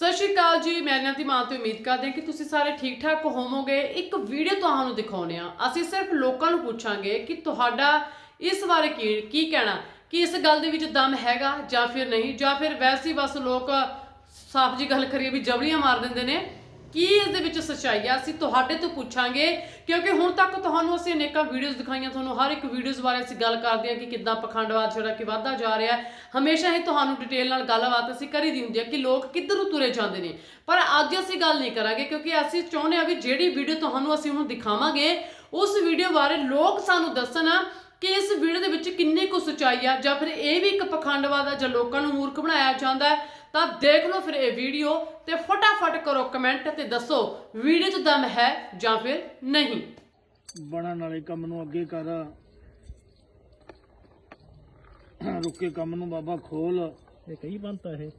ਸਤਿ ਸ਼੍ਰੀ ਅਕਾਲ ਜੀ, ਮੈਂ ਇਹਨਾਂ ਦੀ ਮਾਂ ਤੋਂ ਉਮੀਦ ਕਰਦੇ ਹਾਂ ਕਿ ਤੁਸੀਂ ਸਾਰੇ ਠੀਕ ਠਾਕ ਹੋਵੋਗੇ। ਇੱਕ ਵੀਡੀਓ ਤੁਹਾਨੂੰ ਦਿਖਾਉਨੇ ਆ ਅਸੀਂ ਸਿਰਫ ਲੋਕਾਂ ਨੂੰ ਪੁੱਛਾਂਗੇ ਕਿ ਤੁਹਾਡਾ ਇਸ ਬਾਰੇ ਕੀ ਕੀ ਕਹਿਣਾ? ਕਿ ਇਸ ਗੱਲ ਦੇ ਵਿੱਚ ਦਮ ਹੈਗਾ ਜਾਂ ਫਿਰ ਨਹੀਂ? ਜਾਂ ਫਿਰ ਵੈਸੇ ਹੀ ਬਸ ਲੋਕ ਸਾਫ਼ ਜੀ ਗੱਲ ਕਰੀਏ ਵੀ ਜਬਲੀਆਂ ਮਾਰ ਦਿੰਦੇ ਨੇ। ਕੀ ਇਸ ਦੇ ਵਿੱਚ ਸੱਚਾਈ ਆ? ਅਸੀਂ ਤੁਹਾਡੇ ਤੋਂ ਪੁੱਛਾਂਗੇ, ਕਿਉਂਕਿ ਹੁਣ ਤੱਕ ਤੁਹਾਨੂੰ ਅਸੀਂ ਅਨੇਕਾਂ ਵੀਡੀਓਜ਼ ਦਿਖਾਈਆਂ, ਤੁਹਾਨੂੰ ਹਰ ਇੱਕ ਵੀਡੀਓਜ਼ ਬਾਰੇ ਅਸੀਂ ਗੱਲ ਕਰਦੇ ਹਾਂ ਕਿ ਕਿੱਦਾਂ ਪਖੰਡਵਾਦ ਜਿਹੜਾ ਕਿ ਵਧਦਾ ਜਾ ਰਿਹਾ ਹੈ। ਹਮੇਸ਼ਾ ਹੀ ਤੁਹਾਨੂੰ ਡਿਟੇਲ ਨਾਲ ਗੱਲਬਾਤ ਅਸੀਂ ਕਰੀ ਦੀ ਹੁੰਦੀ ਹੈ ਕਿ ਲੋਕ ਕਿੱਧਰੋਂ ਤੁਰੇ ਜਾਂਦੇ ਨੇ। ਪਰ ਅੱਜ ਅਸੀਂ ਗੱਲ ਨਹੀਂ ਕਰਾਂਗੇ, ਕਿਉਂਕਿ ਅਸੀਂ ਚਾਹੁੰਦੇ ਹਾਂ ਵੀ ਜਿਹੜੀ ਵੀਡੀਓ ਤੁਹਾਨੂੰ ਅਸੀਂ ਹੁਣ ਦਿਖਾਵਾਂਗੇ, ਉਸ ਵੀਡੀਓ ਬਾਰੇ ਲੋਕ ਸਾਨੂੰ ਦੱਸਣ ਕਿ ਇਸ ਵੀਡੀਓ ਦੇ ਵਿੱਚ ਕਿੰਨੀ ਕੁ ਸੱਚਾਈ ਆ, ਜਾਂ ਫਿਰ ਇਹ ਵੀ ਇੱਕ ਪਖੰਡਵਾਦ ਆ, ਜਾਂ ਲੋਕਾਂ ਨੂੰ ਮੂਰਖ ਬਣਾਇਆ ਜਾਂਦਾ ਹੈ। ਤਾਂ ਦੇਖ ਲਓ ਫਿਰ ਇਹ ਵੀਡੀਓ ਤੇ ਫਟਾਫਟ ਕਰੋ ਕਮੈਂਟ ਤੇ ਦੱਸੋ ਵੀਡੀਓ 'ਚ ਦਮ ਹੈ ਜਾਂ ਫਿਰ ਨਹੀਂ। ਬਣਨ ਵਾਲੇ ਕੰਮ ਨੂੰ ਅੱਗੇ ਕਰ। ਰੁਕੇ ਕੰਮ ਨੂੰ ਬਾਬਾ ਖੋਲ। ਇਹ ਕਈ ਬੰਤਾ ਇਹ?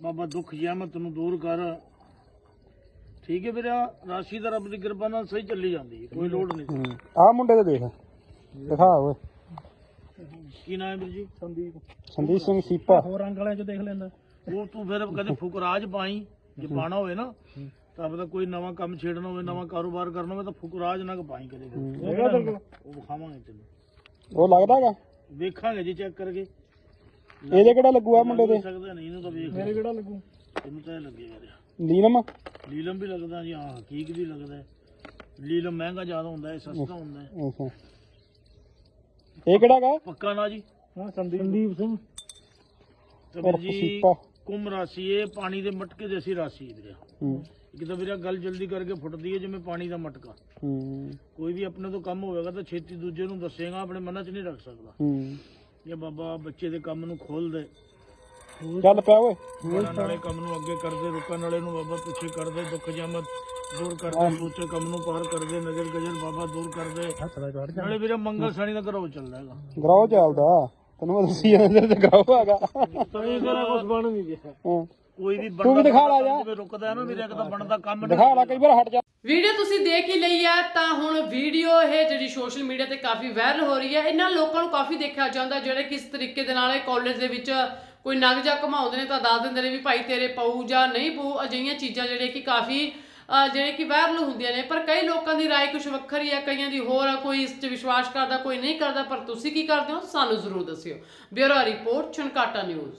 ਬਾਬਾ ਦੁੱਖ ਜ਼ਹਿਮਤ ਨੂੰ ਦੂਰ ਕਰ। ਠੀਕ ਹੈ ਵੀਰੇ ਰਾਸ਼ੀ ਦਾ ਰੱਬ ਦੀ ਕਿਰਪਾ ਨਾਲ ਸਹੀ ਚੱਲੀ ਜਾਂਦੀ ਹੈ ਕੋਈ ਲੋੜ ਨਹੀਂ। ਆ ਮੁੰਡੇ ਦੇ ਦੇਖ। ਦਿਖਾ ਓਏ। ਕੀ ਨਾਮ ਹੈ ਵੀਰ ਜੀ? ਸੰਦੀਪ। ਸੰਦੀਪ ਸਿੰਘ ਸੀਪਾ। ਹੋਰ ਰੰਗ ਵਾਲਿਆਂ ਚ ਦੇਖ ਲੈਂਦਾ। ਉਹ ਤੂੰ ਫਿਰ ਕਦੇ ਫੁਕਰਾਜ ਪਾਈ ਜੇ ਪਾਣਾ ਹੋਵੇ ਨਾ ਤਾਂ ਆਪਦਾ ਕੋਈ ਨਵਾਂ ਕੰਮ ਛੇੜਨਾ ਹੋਵੇ ਨਵਾਂ ਕਾਰੋਬਾਰ ਕਰਨਾ ਹੋਵੇ ਤਾਂ ਫੁਕਰਾਜ ਨਾ ਪਾਈ ਕਦੇ। ਉਹ ਵਿਖਾਵਾਂਗੇ ਤੈਨੂੰ। ਉਹ ਲੱਗਦਾਗਾ ਵੇਖਾਂਗੇ ਜੀ ਚੈੱਕ ਕਰਕੇ। ਇਹਦੇ ਕਿਹੜਾ ਲੱਗੂ ਆ ਮੁੰਡੇ ਦੇ? ਸਕਦਾ ਨਹੀਂ ਇਹਨੂੰ ਤਾਂ ਵੇਖ ਮੇਰੇ ਕਿਹੜਾ ਲੱਗੂ? ਤੈਨੂੰ ਤਾਂ ਇਹ ਲੱਗੇਗਾ ਯਾਰ। ਨੀਲਮ? ਲੀਲਮ ਵੀ ਲੱਗਦਾ ਜੀ ਹਾਂ ਹਕੀਕ ਵੀ ਲੱਗਦਾ। ਹੈ। ਲੀਲਮ ਮਹਿੰਗਾ ਜ਼ਿਆਦਾ ਹੁੰਦਾ ਹੈ ਸਸਤਾ ਹੁੰਦਾ। ਹੈ ਅੱਛਾ। ਇਹ ਕਿਹੜਾਗਾ ਪੱਕਾ ਨਾ ਜੀ। ਹਾਂ ਸੰਦੀਪ। ਸੰਦੀਪ ਸਿੰਘ। ਤੇ ਵੀਰ ਜੀ ਸੀਪਾ ਕੁੰਮ ਰਾਸ਼ੀ ਇਹ ਪਾਣੀ ਦੇ ਮਟਕੇ ਦੇ ਅਸੀਂ ਰਾਸ਼ੀ ਵੀਰੇ। ਹੂੰ। ਇੱਕ ਤਾਂ ਵੀਰੇ ਗੱਲ ਜਲਦੀ ਕਰਕੇ ਫੁੱਟਦੀ ਹੈ ਜਿਵੇਂ ਪਾਣੀ ਦਾ ਮਟਕਾ। ਹੂੰ। ਕੋਈ ਵੀ ਆਪਣੇ ਤੋਂ ਕੰਮ ਹੋਵੇਗਾ ਤਾਂ ਛੇਤੀ ਦੂਜੇ ਨੂੰ ਦੱਸੇਗਾ ਆਪਣੇ ਮਨਾਂ 'ਚ ਨਹੀਂ ਰੱਖ ਸਕਦਾ। ਹੂੰ। ਇਹ ਬਾਬਾ ਬੱਚੇ ਦੇ ਕੰਮ ਨੂੰ ਖੋਲ ਦੇ ਚੱਲ ਪਿਆ ਓਏ। ਵਾਲੇ ਕੰਮ ਨੂੰ ਅੱਗੇ ਕਰਦੇ ਰੁਕਣ ਵਾਲੇ ਨੂੰ ਬਾਬਾ ਪਿੱਛੇ ਕਰਦੇ ਦੁੱਖ ਜਮਤ ਦੂਰ ਕਰਦੇ ਸੋਚੇ ਕੰਮ ਨੂੰ ਪਾਰ ਕਰਦੇ ਨਜ਼ਰ ਗਜਰ ਬਾਬਾ ਦੂਰ ਕਰਦੇ। ਨਾਲੇ ਵੀਰੇ ਮੰਗਲ ਸ਼ਨੀ ਦਾ ਘਰੋਂ ਚੱਲਦਾ ਹੈਗਾ। ਗਰਾਉ ਚੱਲਦਾ। ਤੈਨੂੰ ਮੈਂ ਦੱਸੀ ਜਾਂਦਾ ਤੇ ਗਰਾਉ ਹੈਗਾ। ਤਾਂ ਕਰਾ ਕੁਝ ਬਣ ਨਹੀਂ ਗਿਆ ਹਾਂ। ਕੋਈ ਵੀ ਤੂੰ ਵੀ ਦਿਖਾ ਲਾ ਜਾ। ਜਿਵੇਂ ਰੁਕਦਾ ਹੈ ਨਾ ਵੀਰੇ ਇੱਕ ਤਾਂ ਬਣਦਾ ਕੰਮ ਨਹੀਂ ਦਿਖਾ ਲੈ ਕਈ ਵਾਰ ਹਟ ਜਾ ਵੀਡੀਓ ਤੁਸੀਂ ਦੇਖ ਹੀ ਲਈ ਹੈ ਤਾਂ ਹੁਣ ਵੀਡੀਓ ਇਹ ਜਿਹੜੀ ਸੋਸ਼ਲ ਮੀਡੀਆ ਤੇ ਕਾਫੀ ਵਾਇਰਲ ਹੋ ਰਹੀ ਹੈ ਇਹਨਾਂ ਲੋਕਾਂ ਨੂੰ ਕਾਫੀ ਦੇਖਿਆ ਜਾਂਦਾ ਜਿਹੜੇ ਕਿਸ ਤਰੀਕੇ ਦੇ ਨਾਲ ਇਹ ਕਾਲਜ ਦੇ ਵਿੱਚ ਕੋਈ ਨਗ ਜਾਂ ਘਮਾਉਂਦੇ ਨੇ ਤਾਂ ਦੱਸ ਦਿੰਦੇ ਨੇ ਵੀ ਭਾਈ ਤੇਰੇ ਪਊ ਜਾਂ ਨਹੀਂ ਪਊ ਅਜਿਹੀਆਂ ਚੀਜ਼ਾਂ ਜਿਹੜੇ ਕਿ ਕਾਫੀ ਅਹ ਜਿਹੜੇ ਕਿ ਵਾਇਰਲ ਹੁੰਦੀਆਂ ਨੇ ਪਰ ਕਈ ਲੋਕਾਂ ਦੀ رائے ਕੁਝ ਵੱਖਰੀ ਹੈ ਕਈਆਂ ਦੀ ਹੋਰ ਆ ਕੋਈ ਇਸ 'ਚ ਵਿਸ਼ਵਾਸ ਕਰਦਾ ਕੋਈ ਨਹੀਂ ਕਰਦਾ ਪਰ ਤੁਸੀਂ ਕੀ ਕਰਦੇ ਹੋ ਸਾਨੂੰ ਜ਼ਰੂਰ ਦੱਸਿਓ ਬਿਊਰੋ ਰਿਪੋਰਟ ਛਨਕਾਟਾ ਨਿਊਜ਼